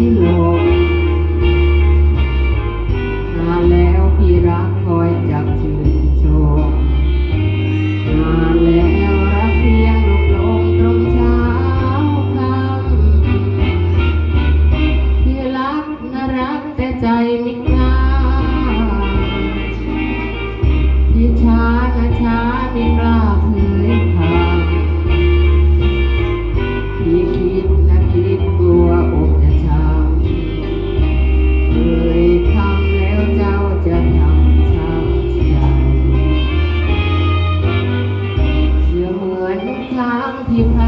ได้หงนานแล้วพี่รักคอยจับชื่นชมนานแล้วรักเพียงลูกลงตรงเช้าค่ำพี่รักน่ารักแต่ใจไม่ พิมพ์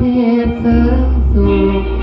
เทพเสริมสุข